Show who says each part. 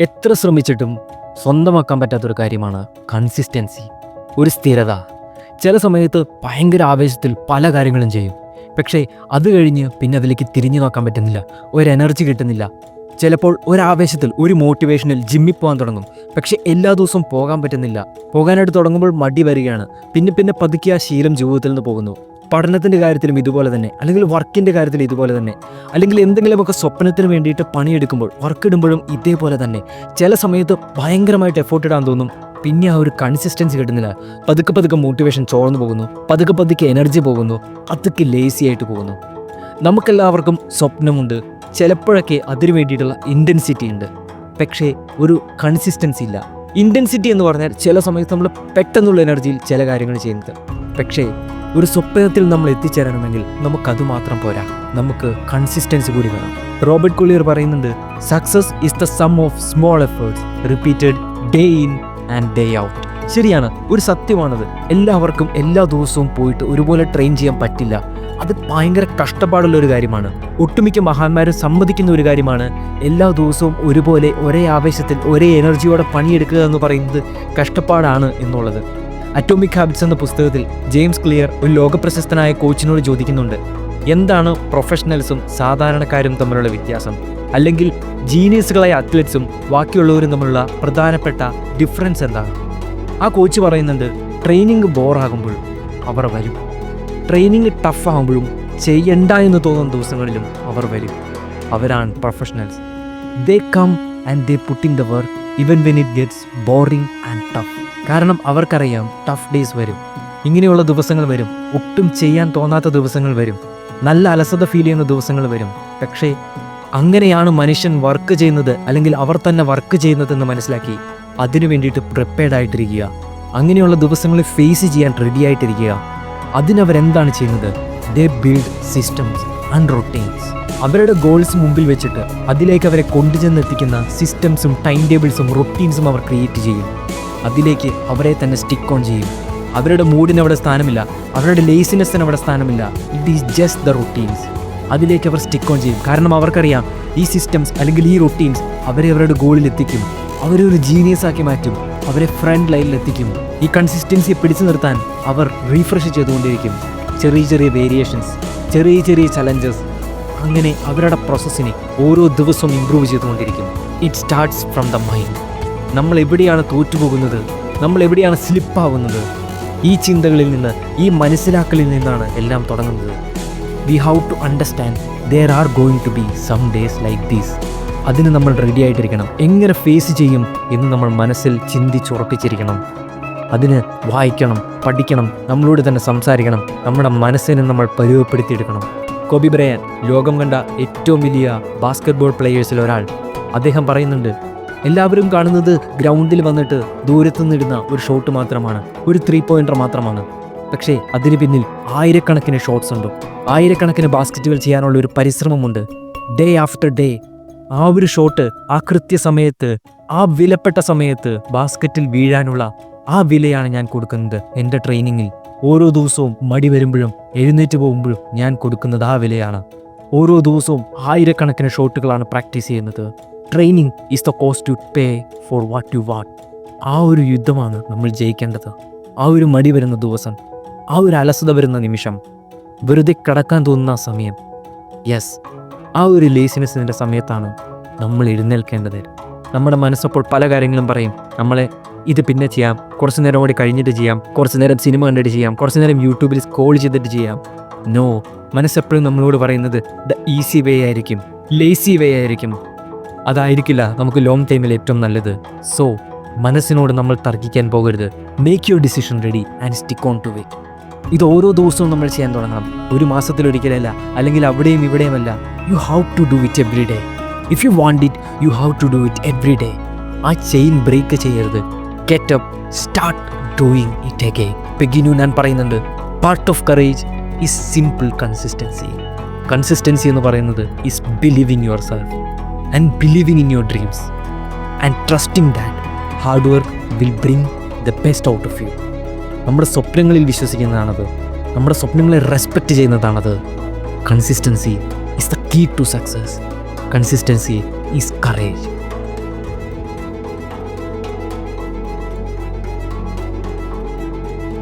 Speaker 1: എത്ര ശ്രമിച്ചിട്ടും സ്വന്തമാക്കാൻ പറ്റാത്തൊരു കാര്യമാണ് കൺസിസ്റ്റൻസി ഒരു സ്ഥിരത. ചില സമയത്ത് ഭയങ്കര ആവേശത്തിൽ പല കാര്യങ്ങളും ചെയ്യും. പക്ഷേ അത് കഴിഞ്ഞ് പിന്നെ അതിലേക്ക് തിരിഞ്ഞു നോക്കാൻ പറ്റുന്നില്ല. ഒരു എനർജി കിട്ടുന്നില്ല. ചിലപ്പോൾ ഒരാവേശത്തിൽ ഒരു മോട്ടിവേഷനിൽ ജിമ്മിൽ പോകാൻ തുടങ്ങും. പക്ഷേ എല്ലാ ദിവസവും പോകാൻ പറ്റുന്നില്ല. പോകാനായിട്ട് തുടങ്ങുമ്പോൾ മടി വരികയാണ്. പിന്നെ പിന്നെ പതുക്കിയ ശീലം ജീവിതത്തിൽ നിന്ന് പോകുന്നു. പഠനത്തിന്റെ കാര്യത്തിലും ഇതുപോലെ തന്നെ അല്ലെങ്കിൽ വർക്കിന്റെ കാര്യത്തിലും ഇതുപോലെ തന്നെ അല്ലെങ്കിൽ എന്തെങ്കിലുമൊക്കെ സ്വപ്നത്തിന് വേണ്ടിയിട്ട് പണിയെടുക്കുമ്പോൾ വർക്ക് ഇടുമ്പോഴും ഇതേപോലെ തന്നെ. ചില സമയത്ത് ഭയങ്കരമായിട്ട് എഫോർട്ട് ഇടാൻ തോന്നും. പിന്നെ ആ ഒരു കൺസിസ്റ്റൻസി കിട്ടുന്നില്ല. പതുക്കെ പതുക്കെ മോട്ടിവേഷൻ ചോർന്നു പോകുന്നു. പതുക്കെ പതുക്കെ എനർജി പോകുന്നു. പതുക്കെ ലേസി ആയിട്ട് പോകുന്നു. നമുക്കെല്ലാവർക്കും സ്വപ്നമുണ്ട്. ചിലപ്പോഴൊക്കെ അതിനു വേണ്ടിയിട്ടുള്ള ഇന്റൻസിറ്റി ഉണ്ട്. പക്ഷേ ഒരു കൺസിസ്റ്റൻസി ഇല്ല. ഇന്റൻസിറ്റി എന്ന് പറഞ്ഞാൽ ചില സമയത്ത് നമ്മൾ പെട്ടെന്നുള്ള എനർജിയിൽ ചില കാര്യങ്ങൾ ചെയ്യുന്നത്. പക്ഷേ ഒരു സ്വപ്നത്തിൽ നമ്മൾ എത്തിച്ചേരണമെങ്കിൽ നമുക്കത് മാത്രം പോരാ. നമുക്ക് കൺസിസ്റ്റൻസി കൂടി വേണം. റോബർട്ട് കുളിയർ പറയുന്നുണ്ട് success is the sum of small efforts repeated day in and day out ശരിയാണ് ഒരു സത്യമാണത്. എല്ലാവർക്കും എല്ലാ ദിവസവും പോയിട്ട് ഒരുപോലെ ട്രെയിൻ ചെയ്യാൻ പറ്റില്ല. അത് ഭയങ്കര കഷ്ടപ്പാടുള്ള ഒരു കാര്യമാണ്. ഒട്ടുമിക്ക മഹാന്മാരും സമ്മതിക്കുന്ന ഒരു കാര്യമാണ്. എല്ലാ ദിവസവും ഒരുപോലെ ഒരേ ആവേശത്തിൽ ഒരേ എനർജിയോടെ പണിയെടുക്കുക എന്ന് പറയുന്നത് കഷ്ടപ്പാടാണ് എന്നുള്ളത്. അറ്റോമിക് ഹാബിറ്റ്സ് എന്ന പുസ്തകത്തിൽ ജെയിംസ് ക്ലിയർ ഒരു ലോകപ്രശസ്തനായ കോച്ചിനോട് ചോദിക്കുന്നുണ്ട്. എന്താണ് പ്രൊഫഷണൽസും സാധാരണക്കാരും തമ്മിലുള്ള വ്യത്യാസം? അല്ലെങ്കിൽ ജീനിയസുകളായ അത്ലറ്റ്സും ബാക്കിയുള്ളവരും തമ്മിലുള്ള പ്രധാനപ്പെട്ട ഡിഫറൻസ് എന്താണ്? ആ കോച്ച് പറയുന്നുണ്ട് ട്രെയിനിങ് ബോറാകുമ്പോൾ അവർ വരും. ട്രെയിനിങ് ടഫ് ആകുമ്പോഴും ചെയ്യണ്ട എന്ന് തോന്നുന്ന ദിവസങ്ങളിലും അവർ വരും. അവരാണ് professionals they come and they putting the work even when it gets boring and tough കാരണം അവർക്കറിയാം ടഫ് ഡേയ്സ് വരും. ഇങ്ങനെയുള്ള ദിവസങ്ങൾ വരും. ഒട്ടും ചെയ്യാൻ തോന്നാത്ത ദിവസങ്ങൾ വരും. നല്ല അലസത ഫീൽ ചെയ്യുന്ന ദിവസങ്ങൾ വരും. പക്ഷേ അങ്ങനെയാണ് മനുഷ്യൻ വർക്ക് ചെയ്യുന്നത് അല്ലെങ്കിൽ അവർ തന്നെ വർക്ക് ചെയ്യുന്നതെന്ന് മനസ്സിലാക്കി അതിനു വേണ്ടിയിട്ട് പ്രിപ്പയർഡ് ആയിട്ടിരിക്കുക. അങ്ങനെയുള്ള ദിവസങ്ങളിൽ ഫേസ് ചെയ്യാൻ റെഡി ആയിട്ടിരിക്കുക. അതിനവരെന്താണ് ചെയ്യുന്നത്? They build systems and routines അവരുടെ ഗോൾസ് മുമ്പിൽ വെച്ചിട്ട് അതിലേക്ക് അവരെ കൊണ്ടുചെന്നെത്തിക്കുന്ന സിസ്റ്റംസും ടൈം ടേബിൾസും റൊട്ടീൻസും അവർ ക്രിയേറ്റ് ചെയ്യും. അതിലേക്ക് അവരെ തന്നെ സ്റ്റിക്ക് ഓൺ ചെയ്യും. അവരുടെ മൂഡിന് അവിടെ സ്ഥാനമില്ല. അവരുടെ ലേസിനെസ്സിന് അവിടെ സ്ഥാനമില്ല. It is just the routines അതിലേക്ക് അവർ സ്റ്റിക്ക് ഓൺ ചെയ്യും. കാരണം അവർക്കറിയാം ഈ സിസ്റ്റംസ് അല്ലെങ്കിൽ ഈ റൊട്ടീൻസ് അവരെ അവരുടെ ഗോളിൽ എത്തിക്കും. അവരെ ഒരു ജീനിയസ് ആക്കി മാറ്റും. അവരെ ഫ്രണ്ട് ലൈനിൽ എത്തിക്കും. ഈ കൺസിസ്റ്റൻസി പിടിച്ചു നിർത്താൻ അവർ റീഫ്രഷ് ചെയ്തുകൊണ്ടിരിക്കും. ചെറിയ ചെറിയ വേരിയേഷൻസ് ചെറിയ ചെറിയ ചലഞ്ചസ് അങ്ങനെ അവരുടെ പ്രോസസ്സിനെ ഓരോ ദിവസവും ഇമ്പ്രൂവ് ചെയ്തുകൊണ്ടിരിക്കും. It starts from the mind നമ്മൾ എവിടെയാണ് തോറ്റുപോകുന്നത്? നമ്മൾ എവിടെയാണ് സ്ലിപ്പാവുന്നത് ഈ ചിന്തകളിൽ നിന്ന് ഈ മനസ്സിലാക്കലിൽ നിന്നാണ് എല്ലാം തുടങ്ങുന്നത്. We how to understand there are going to be some days like these അതിന് നമ്മൾ റെഡി ആയിട്ടിരിക്കണം. എങ്ങനെ ഫേസ് ചെയ്യും എന്ന് നമ്മൾ മനസ്സിൽ ചിന്തിച്ചുറപ്പിച്ചിരിക്കണം അതിന് വായിക്കണം പഠിക്കണം നമ്മളോട് തന്നെ സംസാരിക്കണം നമ്മുടെ മനസ്സിനെ നമ്മൾ പരുവപ്പെടുത്തിയെടുക്കണം കോബി ബ്രയൻ ലോകം കണ്ട ഏറ്റവും വലിയ ബാസ്കറ്റ്ബോൾ പ്ലെയേഴ്സിൽ ഒരാൾ. അദ്ദേഹം പറയുന്നുണ്ട് എല്ലാവരും കാണുന്നത് ഗ്രൗണ്ടിൽ വന്നിട്ട് ദൂരത്തു നിന്നിടുന്ന ഒരു ഷോട്ട് മാത്രമാണ് ഒരു ത്രീ പോയിന്റർ മാത്രമാണ്. പക്ഷേ അതിന് പിന്നിൽ ആയിരക്കണക്കിന് ഷോട്ട്സ് ഉണ്ട്. ആയിരക്കണക്കിന് ബാസ്ക്കറ്റുകൾ ചെയ്യാനുള്ള ഒരു പരിശ്രമമുണ്ട്. ഡേ ആഫ്റ്റർ ഡേ ആ ഒരു ഷോട്ട് ആ കൃത്യസമയത്ത് ആ വിലപ്പെട്ട സമയത്ത് ബാസ്ക്കറ്റിൽ വീഴാനുള്ള ആ വിലയാണ് ഞാൻ കൊടുക്കുന്നത്. എന്റെ ട്രെയിനിങ്ങിൽ ഓരോ ദിവസവും മടി വരുമ്പോഴും എഴുന്നേറ്റ് പോകുമ്പോഴും ഞാൻ കൊടുക്കുന്നത് ആ വിലയാണ്. ഓരോ ദിവസവും ആയിരക്കണക്കിന് ഷോട്ടുകളാണ് പ്രാക്ടീസ് ചെയ്യുന്നത്. Training is the cost to pay for what you what ആ ഒരു യുദ്ധമാണ് നമ്മൾ ജയിക്കേണ്ടത്. ആ ഒരു മടി വരുന്ന ദിവസം ആ ഒരു അലസത വരുന്ന നിമിഷം വെറുതെ കിടക്കാൻ തോന്നുന്ന സമയം. യെസ് ആ ഒരു ലേസിനെസ്സിന്റെ സമയത്താണ് നമ്മൾ എഴുന്നേൽക്കേണ്ടത്. നമ്മുടെ മനസ്സപ്പോൾ പല കാര്യങ്ങളും പറയും. നമ്മളെ ഇത് പിന്നെ ചെയ്യാം കുറച്ച് നേരം കൂടി കഴിഞ്ഞിട്ട് ചെയ്യാം കുറച്ച് നേരം സിനിമ കണ്ടിട്ട് ചെയ്യാം കുറച്ച് നേരം യൂട്യൂബിൽ സ്ക്രോൾ ചെയ്തിട്ട് ചെയ്യാം. നോ മനസ്സെപ്പോഴും നമ്മളോട് പറയുന്നത് ദ ഈസി വേ ആയിരിക്കും ലേസി വേ ആയിരിക്കും. അതായിരിക്കില്ല നമുക്ക് ലോങ് ടൈമിൽ ഏറ്റവും നല്ലത്. സോ മനസ്സിനോട് നമ്മൾ തർക്കിക്കാൻ പോകരുത്. Make your decision ready and stick on to it ഇത് ഓരോ ദിവസവും നമ്മൾ ചെയ്യാൻ തുടങ്ങണം. ഒരു മാസത്തിലൊരിക്കലല്ല അല്ലെങ്കിൽ അവിടെയും ഇവിടെയുമല്ല. You how to do it every day if you want it you how to do it every day ആ ചെയിൻ ബ്രേക്ക് ചെയ്യരുത്. Get up start doing it again പെഗിനു ഞാൻ പറയുന്നുണ്ട് part of courage is simple consistency consistency എന്ന് പറയുന്നത് is believing yourself and believing in your dreams and trusting that hard work will bring the best out of you നമ്മുടെ സ്വപ്നങ്ങളിൽ വിശ്വസിക്കുന്നതാണത്. നമ്മുടെ സ്വപ്നങ്ങളെ respect ചെയ്യുന്നതാണത്. Consistency is the key to success consistency is courage